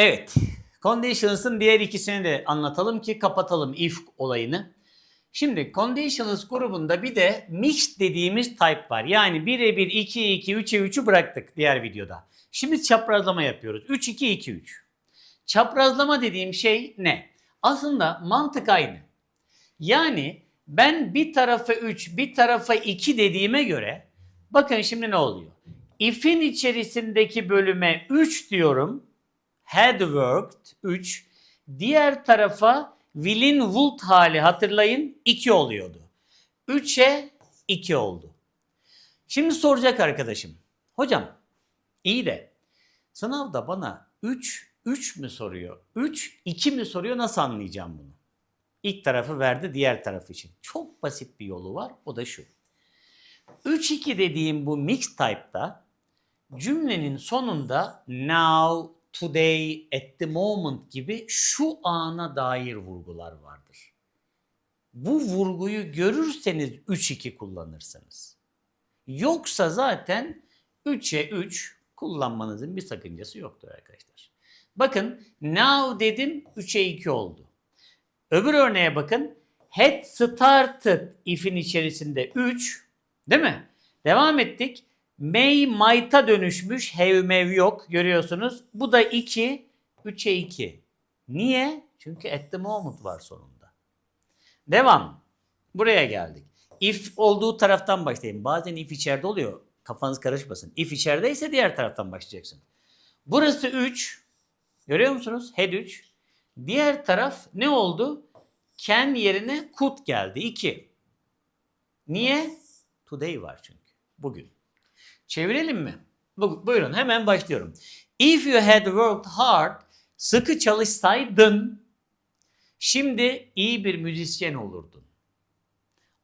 Evet. Conditions'ın diğer ikisini de anlatalım ki kapatalım if olayını. Şimdi conditionals grubunda bir de mixed dediğimiz type var. Yani 1'e 1, 2'ye 2, 3'e 3'ü bıraktık diğer videoda. Şimdi çaprazlama yapıyoruz. 3, 2, 2, 3. Çaprazlama dediğim şey ne? Aslında mantık aynı. Yani ben bir tarafa 3, bir tarafa 2 dediğime göre bakın şimdi ne oluyor? If'in içerisindeki bölüme 3 diyorum. Had worked 3. Diğer tarafa will'in would hali hatırlayın 2 oluyordu. 3'e 2 oldu. Şimdi soracak arkadaşım. Hocam iyi de sınavda bana 3 3 mü soruyor? 3 2 mi soruyor? Nasıl anlayacağım bunu? İlk tarafı verdi diğer taraf için. Çok basit bir yolu var. O da şu. 3-2 dediğim bu mixed type'da cümlenin sonunda now, today, at the moment gibi şu ana dair vurgular vardır. Bu vurguyu görürseniz 3-2 kullanırsınız. Yoksa zaten 3'e 3 kullanmanızın bir sakıncası yoktur arkadaşlar. Bakın now dedim 3'e 2 oldu. Öbür örneğe bakın. Had started if'in içerisinde 3 değil mi? Devam ettik. May might'a dönüşmüş. Have mev yok görüyorsunuz. Bu da 2. 3'e 2. Niye? Çünkü at the moment var sonunda. Devam. Buraya geldik. If olduğu taraftan başlayayım. Bazen if içeride oluyor. Kafanız karışmasın. If içerideyse diğer taraftan başlayacaksın. Burası 3. Görüyor musunuz? Had 3. Diğer taraf ne oldu? Can yerine could geldi. 2. Niye? Today var çünkü. Bugün. Çevirelim mi? Bu- Buyurun hemen başlıyorum. If you had worked hard, sıkı çalışsaydın, şimdi iyi bir müzisyen olurdun.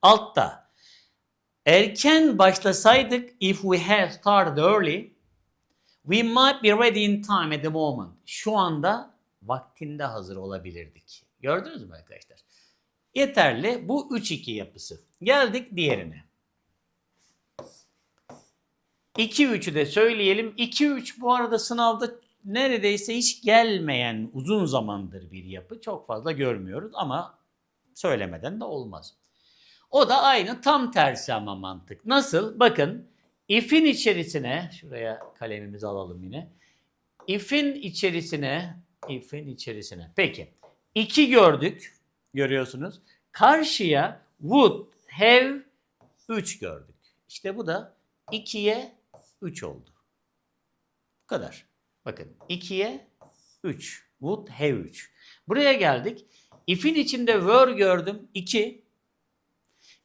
Altta, erken başlasaydık, if we had started early, we might be ready in time at the moment. Şu anda vaktinde hazır olabilirdik. Gördünüz mü arkadaşlar? Yeterli. Bu 3-2 yapısı. Geldik diğerine. 2-3'ü de söyleyelim. 2-3 bu arada sınavda neredeyse hiç gelmeyen uzun zamandır bir yapı. Çok fazla görmüyoruz ama söylemeden de olmaz. O da aynı tam tersi ama mantık. Nasıl? Bakın if'in içerisine şuraya kalemimizi alalım yine. If'in içerisine if'in içerisine. Peki. 2 gördük. Görüyorsunuz. Karşıya would have 3 gördük. İşte bu da 2'ye 3 oldu. Bu kadar. Bakın 2'ye 3. Would have 3. Buraya geldik. If'in içinde were gördüm. 2.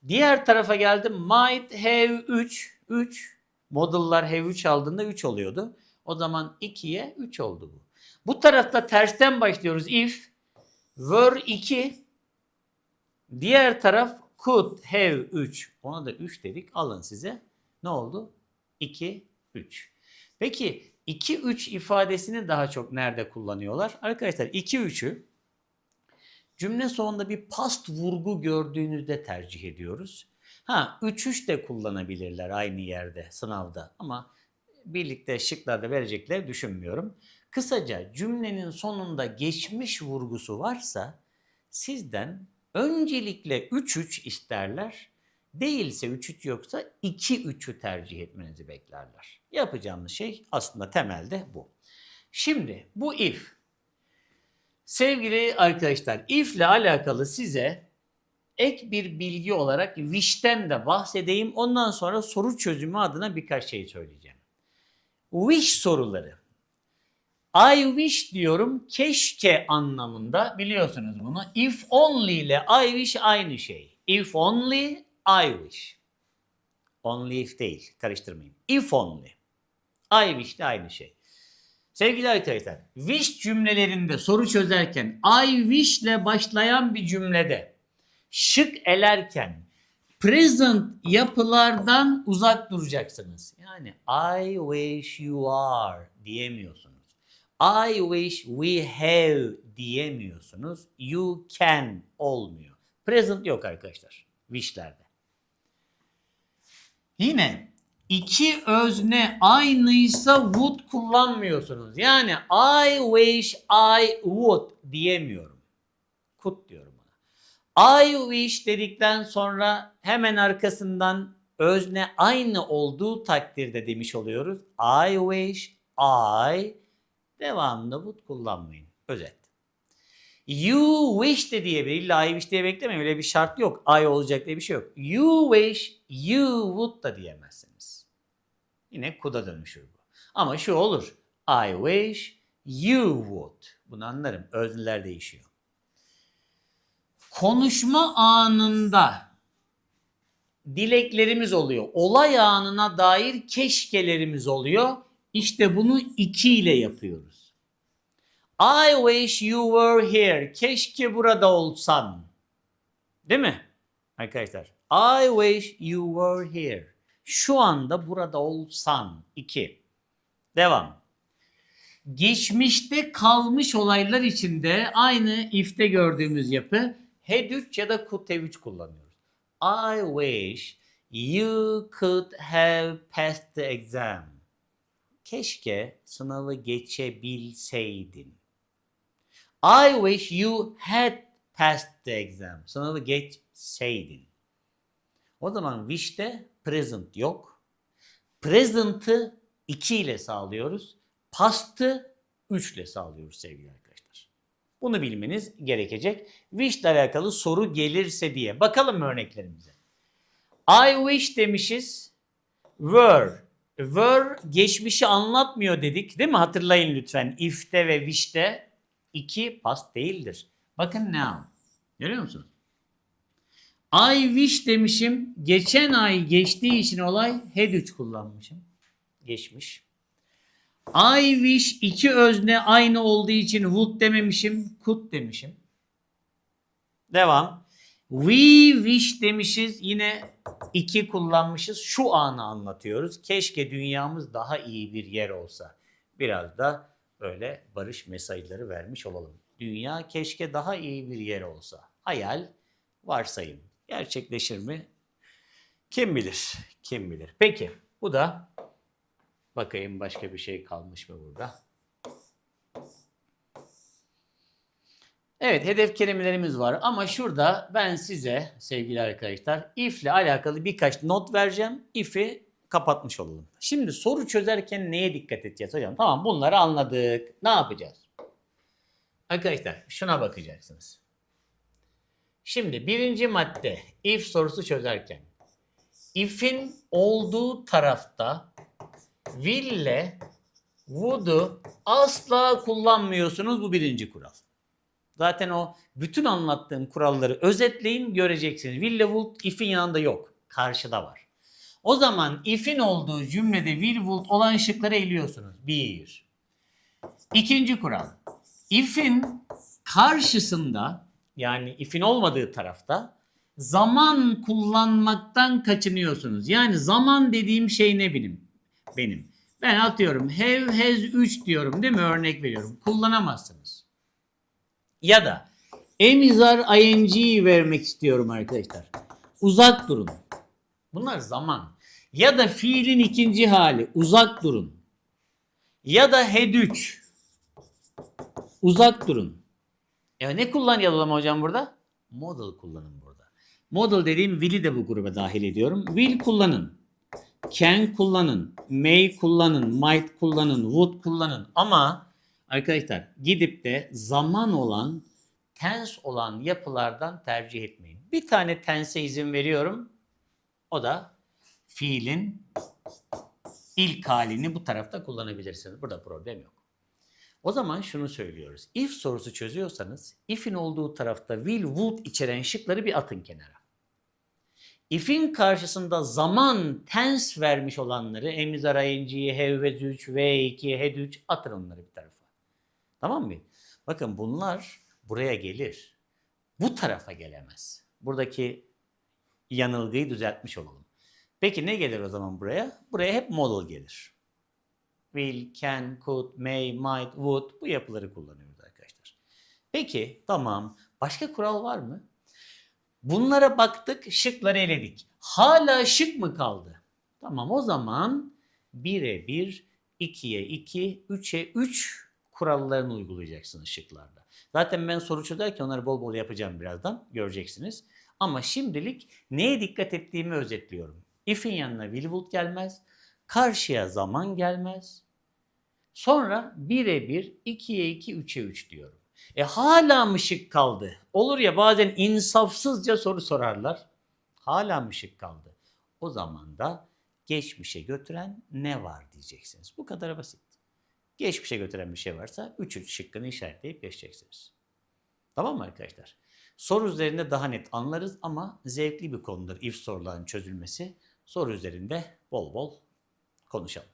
Diğer tarafa geldim. Might have 3. 3. Model'lar have 3 aldığında 3 oluyordu. O zaman 2'ye 3 oldu bu. Bu tarafta tersten başlıyoruz. If were 2. Diğer taraf could have 3. Ona da 3 dedik. Alın size. Ne oldu? 2, 3. Peki 2, 3 ifadesini daha çok nerede kullanıyorlar? Arkadaşlar 2, 3'ü cümle sonunda bir past vurgu gördüğünüzde tercih ediyoruz. Ha 3, 3 de kullanabilirler aynı yerde sınavda ama birlikte şıklarda verecekler düşünmüyorum. Kısaca cümlenin sonunda geçmiş vurgusu varsa sizden öncelikle 3-3 isterler. Değilse 3-3 yoksa 2-3'ü tercih etmenizi beklerler. Yapacağımız şey aslında temelde bu. Şimdi bu if. Sevgili arkadaşlar if ile alakalı size ek bir bilgi olarak wish'ten de bahsedeyim. Ondan sonra soru çözümü adına birkaç şey söyleyeceğim. Wish soruları. I wish diyorum keşke anlamında biliyorsunuz bunu. If only ile I wish aynı şey. If only I wish. Only if değil karıştırmayın. If only. I wish de aynı şey. Sevgili arkadaşlar, wish cümlelerinde soru çözerken I wish ile başlayan bir cümlede şık elerken present yapılardan uzak duracaksınız. Yani I wish you are diyemiyorsunuz. I wish we have diyemiyorsunuz. You can olmuyor. Present yok arkadaşlar. Wish'lerde. Yine iki özne aynıysa would kullanmıyorsunuz. Yani I wish I would diyemiyorum. Could diyorum ona. I wish dedikten sonra hemen arkasından özne aynı olduğu takdirde demiş oluyoruz. I wish I devamında would kullanmayın. Özet. You wish de diyebilir. İlla I wish diye beklemeyin. Öyle bir şart yok. I olacak diye bir şey yok. You wish, you would da diyemezsiniz. Yine could'a dönüşür bu. Ama şu olur. I wish you would. Bunu anlarım. Özneler değişiyor. Konuşma anında dileklerimiz oluyor. Olay anına dair keşkelerimiz oluyor. İşte bunu iki ile yapıyoruz. I wish you were here. Keşke burada olsan. Değil mi? Arkadaşlar. I wish you were here. Şu anda burada olsan. 2. Devam. Geçmişte kalmış olaylar içinde aynı if'te gördüğümüz yapı had 3 ya da could have 3 kullanıyoruz. I wish you could have passed the exam. Keşke sınavı geçebilseydin. I wish you had passed the exam. Sınavı geçseydin. O zaman wish'te present yok. Present'ı 2 ile sağlıyoruz. Past'ı 3 ile sağlıyoruz sevgili arkadaşlar. Bunu bilmeniz gerekecek. Wish ile alakalı soru gelirse diye. Bakalım örneklerimize. I wish demişiz. Were. Were geçmişi anlatmıyor dedik değil mi? Hatırlayın lütfen. If'te ve wish'te iki past değildir. Bakın now. Görüyor musunuz? I wish demişim. Geçen ay geçtiği için olay had 3 kullanmışım. Geçmiş. I wish iki özne aynı olduğu için would dememişim. Could demişim. Devam. We wish demişiz. Yine iki kullanmışız. Şu anı anlatıyoruz. Keşke dünyamız daha iyi bir yer olsa. Biraz da böyle barış mesajları vermiş olalım. Dünya keşke daha iyi bir yer olsa. Hayal, varsayım. Gerçekleşir mi? Kim bilir? Kim bilir? Peki bu da bakayım başka bir şey kalmış mı burada? Evet hedef kelimelerimiz var ama şurada ben size sevgili arkadaşlar if ile alakalı birkaç not vereceğim. If'i kapatmış olalım. Şimdi soru çözerken neye dikkat edeceğiz hocam? Tamam bunları anladık. Ne yapacağız? Arkadaşlar şuna bakacaksınız. Şimdi birinci madde if sorusu çözerken if'in olduğu tarafta will ile would'u asla kullanmıyorsunuz. Bu birinci kural. Zaten o bütün anlattığım kuralları özetleyin göreceksiniz. Will ile would if'in yanında yok. Karşıda var. O zaman if'in olduğu cümlede will olan şıkları eliyorsunuz. Bir. İkinci kural. If'in karşısında yani if'in olmadığı tarafta zaman kullanmaktan kaçınıyorsunuz. Yani zaman dediğim şey ne benim? Benim. Ben atıyorum have has 3 diyorum değil mi? Örnek veriyorum. Kullanamazsınız. Ya da emizar ing vermek istiyorum arkadaşlar. Uzak durun. Bunlar zaman. Ya da fiilin ikinci hali uzak durun. Ya da 3 uzak durun. Ya ne kullanacağız o zaman hocam burada? Model kullanın burada. Model dediğim will'i de bu gruba dahil ediyorum. Will kullanın. Can kullanın. May kullanın. Might kullanın. Would kullanın. Ama arkadaşlar gidip de zaman olan tense olan yapılardan tercih etmeyin. Bir tane tense'e izin veriyorum. O da fiilin ilk halini bu tarafta kullanabilirsiniz. Burada problem yok. O zaman şunu söylüyoruz. If sorusu çözüyorsanız if'in olduğu tarafta will, would içeren şıkları bir atın kenara. If'in karşısında zaman tense vermiş olanları emizar ing'yi, have 3, v2, had 3 atın onları bir tarafa. Tamam mı? Bakın bunlar buraya gelir. Bu tarafa gelemez. Buradaki yanılgıyı düzeltmiş olalım. Peki ne gelir o zaman buraya? Buraya hep model gelir. Will, can, could, may, might, would bu yapıları kullanıyoruz arkadaşlar. Peki tamam. Başka kural var mı? Bunlara baktık, şıkları eledik. Hala şık mı kaldı? Tamam o zaman 1'e 1, 2'ye 2, 3'e 3 kurallarını uygulayacaksınız şıklarda. Zaten ben soru çözerken onları bol bol yapacağım birazdan. Göreceksiniz. Ama şimdilik neye dikkat ettiğimi özetliyorum. If'in yanına will gelmez. Karşıya zaman gelmez. Sonra 1'e 1, 2'ye 2, 3'e 3 diyorum. E hala mı şık kaldı? Olur ya bazen insafsızca soru sorarlar. Hala mı şık kaldı? O zaman da geçmişe götüren ne var diyeceksiniz. Bu kadar basit. Geçmişe götüren bir şey varsa 3 3 şıkkını işaretleyip geçeceksiniz. Tamam mı arkadaşlar? Soru üzerinde daha net anlarız ama zevkli bir konudur if soruların çözülmesi. Soru üzerinde bol bol konuşalım.